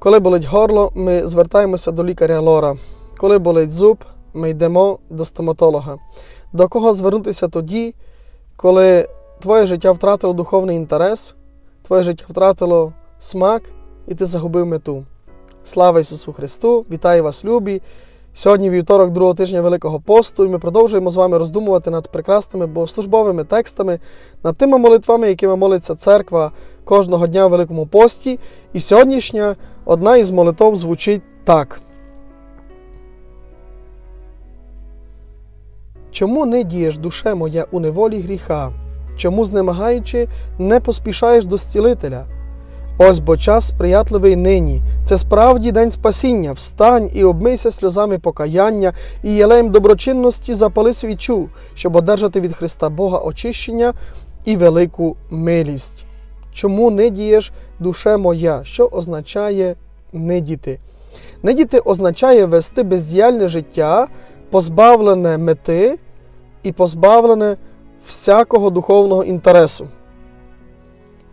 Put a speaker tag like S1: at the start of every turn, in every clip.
S1: Коли болить горло, ми звертаємося до лікаря лора. Коли болить зуб, ми йдемо до стоматолога. До кого звернутися тоді, коли твоє життя втратило духовний інтерес, твоє життя втратило смак і ти загубив мету. Слава Ісусу Христу! Вітаю вас, любі! Сьогодні вівторок другого тижня Великого посту, і ми продовжуємо з вами роздумувати над прекрасними богослужбовими текстами, над тими молитвами, якими молиться церква кожного дня в Великому пості. І сьогоднішня одна із молитов звучить так. Чому не дієш, душе моя, у неволі гріха? Чому, знемагаючи, не поспішаєш до зцілителя? Ось бо час сприятливий нині. Це справді день спасіння. Встань і обмийся сльозами покаяння, і єлеєм доброчинності запали свічу, щоб одержати від Христа Бога очищення і велику милість. Чому не дієш, душе моя? Що означає нидіти? Нидіти означає вести бездіяльне життя, позбавлене мети і позбавлене всякого духовного інтересу.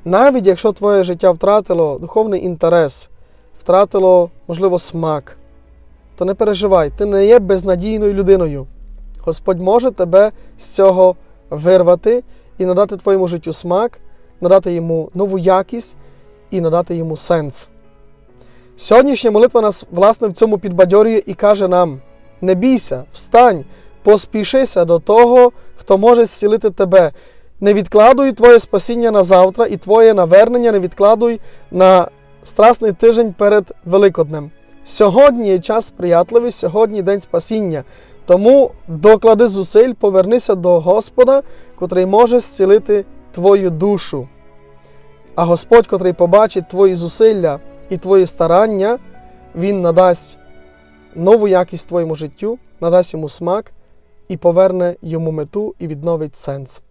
S1: Навіть якщо твоє життя втратило духовний інтерес, втратило, можливо, смак, то не переживай, ти не є безнадійною людиною. Господь може тебе з цього вирвати і надати твоєму життю смак, надати йому нову якість і надати йому сенс. Сьогоднішня молитва нас, власне, в цьому підбадьорює і каже нам: не бійся, встань, поспішися до того, хто може зцілити тебе. Не відкладуй твоє спасіння на завтра і твоє навернення не відкладуй на страсний тиждень перед Великоднем. Сьогодні є час сприятливий, сьогодні день спасіння. Тому доклади зусиль, повернися до Господа, котрий може зцілити твою душу. А Господь, котрий побачить твої зусилля і твої старання, Він надасть нову якість твоєму життю, надасть йому смак і поверне йому мету і відновить сенс.